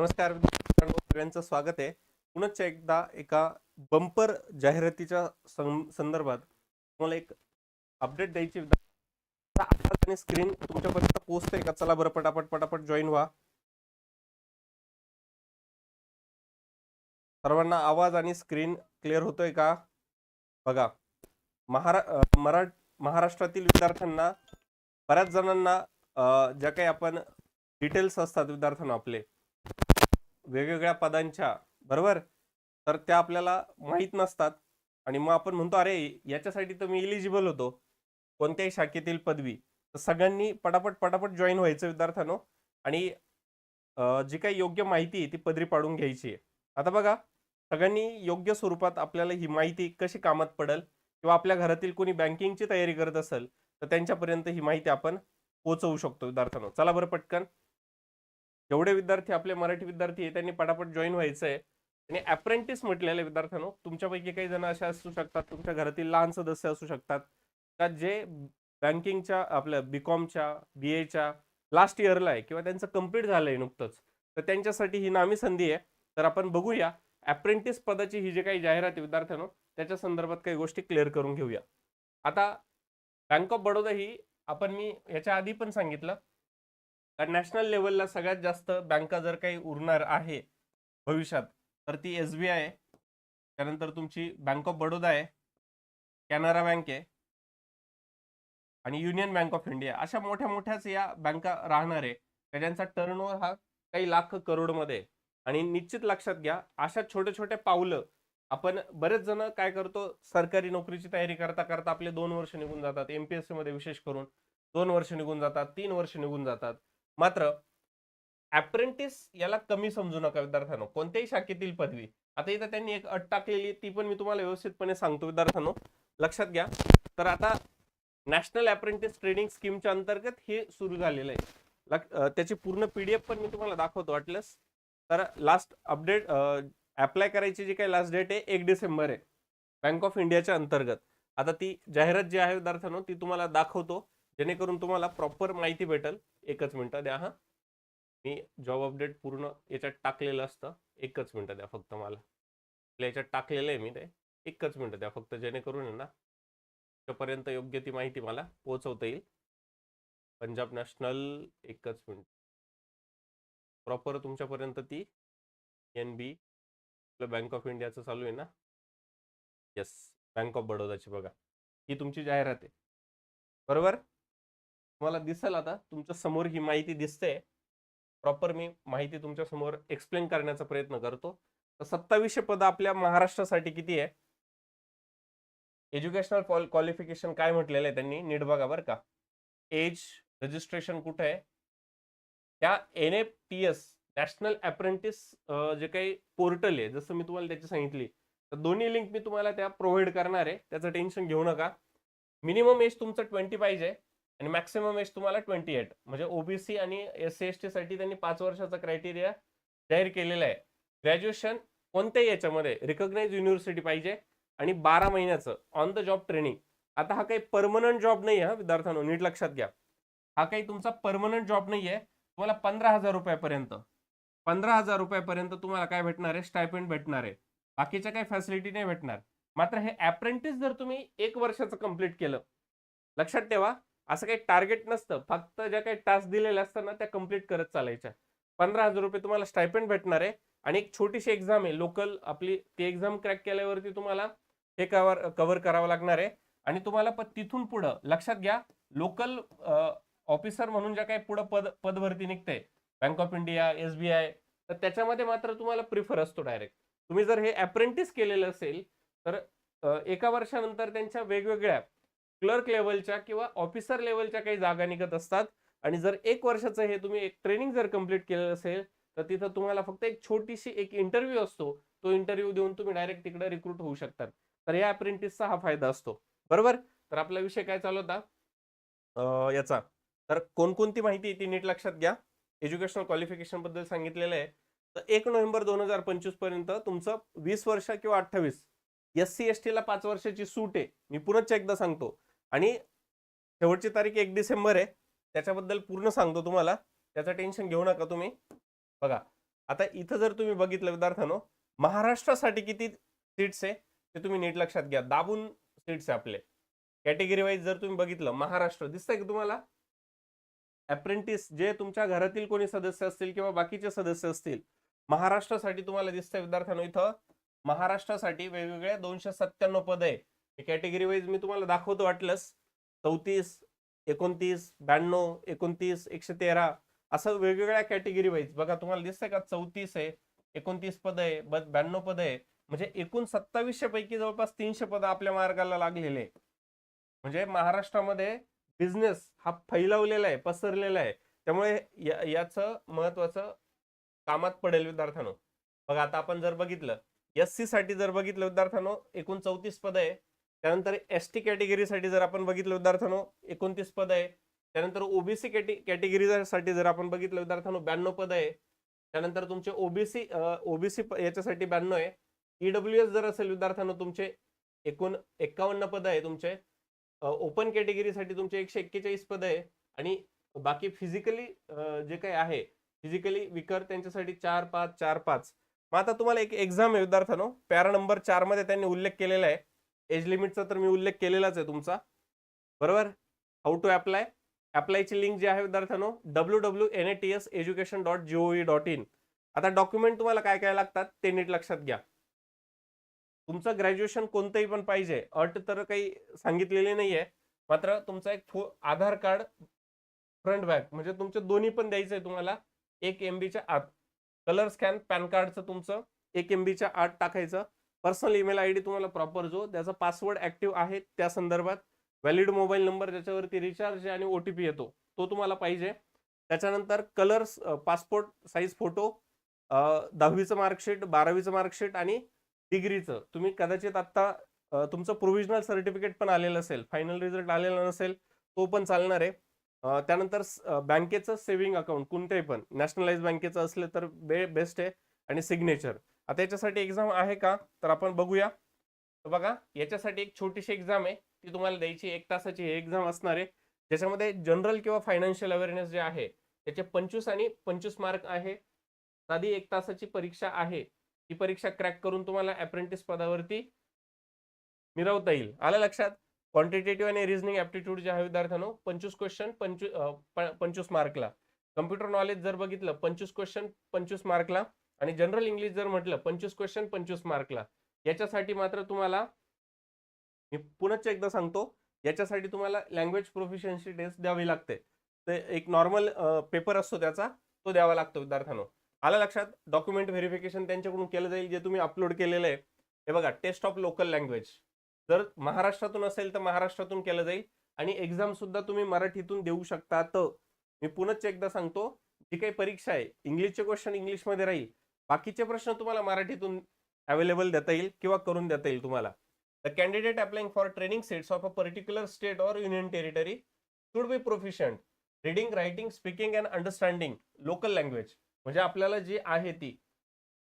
नमस्कार सगळ्यांचं स्वागत आहे. पुनश्च एकदा एका बंपर जाहिरातीच्या संदर्भात तुम्हाला एक अपडेट द्यायची आणि स्क्रीन तुमच्यापर्यंत पोहोचतोय का? चला बरं पटापट पटापट जॉईन व्हा. सर्वांना आवाज आणि स्क्रीन क्लिअर होतोय का? बघा महारा मरा महाराष्ट्रातील विद्यार्थ्यांना बऱ्याच जणांना ज्या काही आपण डिटेल्स असतात विद्यार्थ्यांना आपले वेगवेगळ्या पदांच्या बरोबर? तर त्या आपल्याला माहीत नसतात. आणि मग आपण म्हणतो अरे याच्यासाठी तर मी इलिजिबल होतो. कोणत्याही शाखेतील पदवी. तर सगळ्यांनी पटापट पटापट जॉईन व्हायचं विद्यार्थ्यांनो. आणि जी काही योग्य माहिती आहे ती पदरी पाडून घ्यायची आहे. आता बघा सगळ्यांनी योग्य स्वरूपात आपल्याला ही माहिती कशी कामात पडेल? किंवा आपल्या घरातील कोणी बँकिंगची तयारी करत असेल तर त्यांच्यापर्यंत ही माहिती आपण पोहोचवू शकतो विद्यार्थ्यांनो. चला बरं पटकन. जेवढे विद्यार्थी आपले मराठी विद्यार्थी आहे त्यांनी पटापट जॉईन व्हायचं आहे आणि अप्रेंटिस म्हटलेले विद्यार्थ्यांनो तुमच्यापैकी काही जण असे असू शकतात तुमच्या घरातील लहान सदस्य असू शकतात. का जे बँकिंगच्या आपल्या बी कॉमच्या बी एच्या लास्ट इयरला आहे किंवा त्यांचं कंप्लीट झालंय नुकतंच तर त्यांच्यासाठी ही नामी संधी आहे. तर आपण बघूया अप्रेंटिस पदाची ही जी काही जाहिरात आहे विद्यार्थ्यांनो त्याच्या संदर्भात काही गोष्टी क्लिअर करून घेऊया. आता बँक ऑफ बडोदा ही आपण मी याच्या आधी पण सांगितलं कारण नॅशनल लेवलला सगळ्यात जास्त बँका जर काही उरणार आहे भविष्यात तर ती एस बी आय आहे. त्यानंतर तुमची बँक ऑफ बडोदा आहे कॅनरा बँक आहे आणि युनियन बँक ऑफ इंडिया अशा मोठ्या मोठ्याच या बँका राहणार आहे. का टर्न टर्नओव्हर हा काही लाख करोडमध्ये आणि निश्चित लक्षात घ्या अशा छोटे छोटे पावलं आपण बरेच जण काय करतो सरकारी नोकरीची तयारी करता करता आपले दोन वर्ष निघून जातात. एमपीएससी मध्ये विशेष करून दोन वर्ष निघून जातात तीन वर्ष निघून जातात. मात्र अप्रेंटिस याला कमी समजू नका विद्यार्थ्यांनो. कोणत्याही शाखेतील पदवी. आता इथं त्यांनी एक अट टाकलेली ती पण मी तुम्हाला व्यवस्थितपणे सांगतो विद्यार्थ्यांनो. लक्षात घ्या. तर आता नॅशनल अप्रेंटिस ट्रेनिंग स्कीमच्या अंतर्गत हे सुरू झालेलं आहे. त्याची पूर्ण पीडीएफ पण मी तुम्हाला दाखवतो वाटल्यास तर लास्ट अपडेट अप्लाय करायची जी काही लास्ट डेट आहे एक डिसेंबर आहे. बँक ऑफ इंडियाच्या अंतर्गत. आता ती जाहिरात जी आहे विद्यार्थ्यांनो ती तुम्हाला दाखवतो. जेणेकरून तुम्हाला प्रॉपर माहिती भेटेल. एकच मिनटं द्या हा. मी जॉब अपडेट पूर्ण याच्यात टाकलेलं असतं एकच मिनटं द्या फक्त मला. याच्यात टाकलेलं आहे मी ते एकच मिनटं द्या फक्त जेणेकरून आहे ना पर्यंत योग्य ती माहिती मला पोहोचवता येईल. पंजाब नॅशनल एकच मिनिट. प्रॉपर तुमच्यापर्यंत ती एन बी बँक ऑफ इंडियाचं चालू आहे ना? येस बँक ऑफ बडोदाची बघा. ही तुमची जाहिरात आहे. बरोबर? तुम्हाला दिसेल आता तुमच्यासमोर ही माहिती दिसते. प्रॉपर मी माहिती तुमच्यासमोर एक्सप्लेन करण्याचा प्रयत्न करतो. तर सत्तावीसशे पद आपल्या महाराष्ट्रासाठी किती आहे? एज्युकेशनल क्वालिफिकेशन काय म्हटलेलं आहे त्यांनी? नीट बघा बरं का. एज रजिस्ट्रेशन कुठे आहे? त्या N A P S national apprentice जे काही पोर्टल आहे जसं मी तुम्हाला त्याची सांगितली तर दोन्ही लिंक मी तुम्हाला त्या प्रोव्हाइड करणार आहे. त्याचं टेन्शन घेऊ नका. मिनिमम एज तुमचं ट्वेंटी पाहिजे. आणि मॅक्सिमम एज तुम्हाला ट्वेंटी एट म्हणजे ओबीसी आणि एस सी एस टी साठी त्यांनी पाच वर्षाचा क्रायटेरिया जाहीर केलेला आहे. ग्रॅज्युएशन कोणत्याही याच्यामध्ये रिकग्नाइज युनिव्हर्सिटी पाहिजे आणि बारा महिन्याचं ऑन द जॉब ट्रेनिंग आता हा काही परमनंट जॉब नाही हा विद्यार्थ्यांनो नीट लक्षात घ्या. हा काही तुमचा परमनंट जॉब नाही आहे तुम्हाला पंधरा हजार रुपयापर्यंत. पंधरा हजार रुपयापर्यंत तुम्हाला काय भेटणार आहे? स्टायपेंड भेटणार आहे. बाकीच्या काही फॅसिलिटी नाही भेटणार. मात्र हे अप्रेंटिस जर तुम्ही एक वर्षाचं कंप्लीट केलं लक्षात ठेवा असं काही टार्गेट नसतं. फक्त ज्या काही टास्क दिलेल्या असतात ना त्या कंप्लीट करत चालायच्या. पंधरा हजार रुपये तुम्हाला स्टायपेंड भेटणार आहे आणि एक छोटीशी एक्झाम आहे. लोकल आपली ती एक्झाम क्रॅक केल्यावरती तुम्हाला हे कवर कव्हर करावं लागणार आहे. आणि तुम्हाला पण तिथून पुढं लक्षात घ्या लोकल ऑफिसर म्हणून ज्या काही पुढं पद पदभरती निघते bank of India S B I तर त्याच्यामध्ये मात्र तुम्हाला प्रिफर असतो डायरेक्ट तुम्ही जर हे अप्रेंटिस केलेलं असेल तर एका वर्षानंतर त्यांच्या वेगवेगळ्या क्लर्क लेवलच्या किंवा ऑफिसर लेवलच्या काही जागा निघत असतात. आणि जर एक वर्षाचं हे तुम्ही एक ट्रेनिंग जर कंप्लीट केलं असेल तर तिथं तुम्हाला फक्त एक छोटीशी एक इंटरव्ह्यू असतो. तो इंटरव्ह्यू देऊन तुम्ही डायरेक्ट तिकडे रिक्रूट होऊ शकतात. तर या अप्रेंटिसचा हा फायदा असतो. बरोबर? तर आपला विषय काय चालू होता? याचा. तर कोणकोणती माहिती ती नीट लक्षात घ्या. एज्युकेशनल क्वालिफिकेशनबद्दल सांगितलेलं आहे. तर एक नोव्हेंबर दोन हजार पंचवीसपर्यंत तुमचं वीस वर्ष किंवा अठ्ठावीस एस सी एस टीला पाच वर्षाची सूट आहे. मी पुनश्च एकदा सांगतो. आणि शेवटची तारीख एक डिसेंबर आहे. त्याच्याबद्दल पूर्ण सांगतो तुम्हाला. त्याचं टेन्शन घेऊ नका तुम्ही. बघा आता इथं जर तुम्ही बघितलं विद्यार्थ्यांनो महाराष्ट्रासाठी किती सीट्स आहे ते तुम्ही नीट लक्षात घ्या. दाबून सीट्स आहे आपले. कॅटेगरी वाईज जर तुम्ही बघितलं महाराष्ट्र दिसतंय का तुम्हाला? अप्रेंटिस जे तुमच्या घरातील कोणी सदस्य असतील किंवा बाकीचे सदस्य असतील महाराष्ट्रासाठी तुम्हाला दिसतंय विद्यार्थ्यांनो इथं महाराष्ट्रासाठी वेगवेगळ्या दोनशे सत्त्याण्णव पद आहे. कॅटेगरी वाईज मी तुम्हाला दाखवतो वाटलंस चौतीस एकोणतीस ब्याण्णव एकोणतीस एकशे तेरा असं वेगवेगळ्या कॅटेगरी वाईज बघा तुम्हाला दिसतंय का? चौतीस आहे एकोणतीस पद आहे ब्याण्णव पद आहे. म्हणजे एकूण सत्तावीसशे पैकी जवळपास तीनशे पद आपल्या मार्गाला लागलेले म्हणजे महाराष्ट्रामध्ये बिझनेस हा फैलावलेला आहे पसरलेला आहे. त्यामुळे या- याचं महत्वाचं कामात पडेल विद्यार्थ्यांनो. बघा आता आपण जर बघितलं एस सी साठी जर बघितलं विद्यार्थ्यांनो एकूण चौतीस पद आहे. त्यानंतर एस टी कॅटेगरीसाठी जर आपण बघितलं विद्यार्थ्यांनो एकोणतीस पद आहे. त्यानंतर ओबीसी कॅटे कॅटेगरीसाठी जर आपण बघितलं विद्यार्थ्यांनो ब्याण्णव पद आहे. त्यानंतर तुमचे ओबीसी ओबीसी याच्यासाठी ब्याण्णव आहे. ईडब्ल्यू एस जर असेल विद्यार्थ्यांनो तुमचे एकूण एक्कावन्न पद आहे तुमचे ओपन कॅटेगरीसाठी तुमचे एकशे एक्केचाळीस पद आहे. आणि बाकी फिजिकली जे काही आहे फिजिकली विकर त्यांच्यासाठी चार पाच चार पाच. मग आता तुम्हाला एक एक्झाम आहे विद्यार्थ्यांनो पॅरा नंबर चारमध्ये त्यांनी उल्लेख केलेला आहे. एज लिमिटचा तर मी उल्लेख केलेलाच आहे तुमचा. बरोबर? हाऊ टू अप्लाय अप्लायची लिंक जी आहे विद्यार्थ्यांनो W W N A T S education dot gov dot in आता डॉक्युमेंट तुम्हाला काय काय लागतात ते नीट लक्षात घ्या. तुमचं ग्रॅज्युएशन कोणतंही पण पाहिजे अट तर काही सांगितलेली नाहीये. मात्र तुमचा एक फो आधार कार्ड फ्रंट बॅक म्हणजे तुमचे दोन्ही पण द्यायचं आहे तुम्हाला. एक एम बीच्या आत. कलर स्कॅन पॅन कार्डचं तुमचं एक एम बीच्या आत टाकायचं. पर्सनल ईमेल आय डी तुम्हाला प्रॉपर जो त्याचा पासवर्ड ऍक्टिव्ह आहे त्या संदर्भात. व्हॅलिड मोबाईल नंबर ज्याच्यावरती रिचार्ज आणि ओ टी पी येतो तो तुम्हाला पाहिजे. त्याच्यानंतर कलर्स पासपोर्ट साईज फोटो दहावीचं मार्कशीट बारावीचं मार्कशीट आणि डिग्रीचं. तुम्ही कदाचित आत्ता तुमचं प्रोव्हिजनल सर्टिफिकेट पण आलेलं असेल फायनल रिझल्ट आलेला नसेल तो पण चालणार आहे. त्यानंतर बँकेचं सेव्हिंग अकाउंट कोणत्याही पण नॅशनलाइज बँकेचं असलं तर बे बेस्ट आहे. आणि सिग्नेचर. आता याच्यासाठी एक्झाम आहे का? तर आपण बघूया. बघा याच्यासाठी एक छोटीशी एक्झाम आहे. ती तुम्हाला द्यायची एक तासाची हे एक्झाम असणार आहे. ज्याच्यामध्ये जनरल किंवा फायनान्शियल अवेअरनेस जे आहे त्याचे पंचवीस आणि पंचवीस मार्क आहे. साधी एक तासाची परीक्षा आहे. ही परीक्षा क्रॅक करून तुम्हाला अप्रेंटिस पदावरती मिरवता येईल. आलं लक्षात? क्वांटिटेटिव्ह आणि रिझनिंग ऍप्टिट्यूड जे आहे विद्यार्थ्यांनो पंचवीस क्वेश्चन पंचवीस पंचवीस मार्कला कम्प्युटर नॉलेज जर बघितलं पंचवीस क्वेश्चन पंचवीस मार्कला आणि जनरल इंग्लिश जर म्हटलं पंचवीस क्वेश्चन पंचवीस मार्कला याच्यासाठी मात्र तुम्हाला मी पुनश्च एकदा सांगतो याच्यासाठी तुम्हाला लँग्वेज प्रोफिशियन्सी टेस्ट द्यावी लागते. ते एक नॉर्मल पेपर असतो त्याचा तो द्यावा लागतो विद्यार्थ्यांनो. आलं लक्षात? डॉक्युमेंट व्हेरिफिकेशन त्यांच्याकडून केलं जाईल जे तुम्ही अपलोड केलेलं आहे. हे बघा टेस्ट ऑफ लोकल लँग्वेज जर महाराष्ट्रातून असेल तर महाराष्ट्रातून केलं जाईल आणि एक्झाम सुद्धा तुम्ही मराठीतून देऊ शकता तर मी पुनश्च एकदा सांगतो जी काही परीक्षा आहे इंग्लिशचे क्वेश्चन इंग्लिशमध्ये राहील बाकीचे प्रश्न तुम्हाला मराठीतून अवेलेबल देता येईल किंवा करून देता येईल तुम्हाला. The candidate applying for training seats of a particular state or union territory should be proficient reading writing speaking and understanding local language म्हणजे आपल्याला जी आहे ती.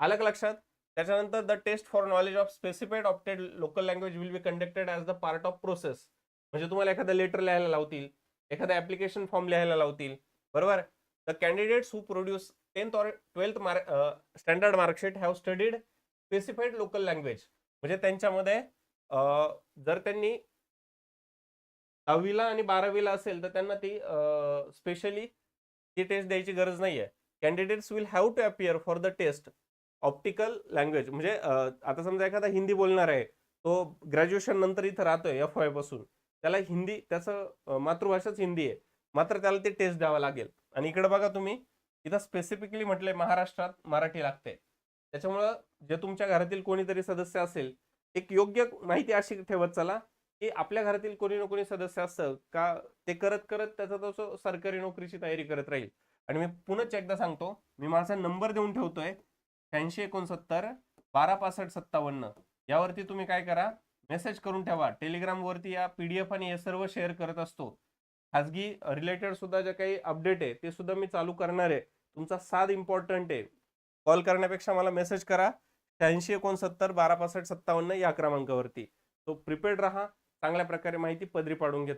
आलं का लक्षात? त्याच्यानंतर the test for knowledge of specified opted local language will be conducted as the part of process म्हणजे तुम्हाला एखादं लेटर लिहायला लावतील एखादा ऍप्लिकेशन फॉर्म लिहायला लावतील. बरोबर? The candidates who produce tenth or twelfth mark standard marksheet have studied specified local language म्हणजे त्यांच्यामध्ये जर त्यांनी दहावीला आणि बारावीला असेल तर त्यांना ती स्पेशली ती टेस्ट द्यायची गरज नाही आहे candidates will have to appear for the test optical language म्हणजे आता समजा एखादा हिंदी बोलणार आहे तो ग्रॅज्युएशन नंतर इथं राहतोय एफ वायपासून. त्याला हिंदी त्याचं मातृभाषाच हिंदी आहे. मात्र त्याला ते टेस्ट द्यावं लागेल. आणि इकडे बघा तुम्ही इथं स्पेसिफिकली म्हटलंय महाराष्ट्रात मराठी लागते. त्याच्यामुळं जे तुमच्या घरातील कोणीतरी सदस्य असेल एक योग्य माहिती अशी ठेवत चला की आपल्या घरातील कोणी ना कोणी सदस्य असतं का ते करत करत त्याचा तो सरकारी नोकरीची तयारी करत राहील. आणि मी पुनच एकदा सांगतो मी माझा नंबर देऊन ठेवतोय शहाऐंशी एकोणसत्तर बारा पासष्ट सत्तावन्न. यावरती तुम्ही काय करा मेसेज करून ठेवा. टेलिग्राम वरती या पीडीएफ आणि हे सर्व शेअर करत असतो. खाजगी रिलेटेड सुद्धा जे काही अपडेट आहे ते सुद्धा मी चालू करणार आहे. तुमचा साथ इम्पॉर्टंट आहे. कॉल करण्यापेक्षा मला मेसेज करा. शहाऐंशी एकोणसत्तर बारा पासष्ट सत्तावन्न या क्रमांकावरती. तो प्रिपेड राहा. चांगल्या प्रकारे माहिती पदरी पाडून घेत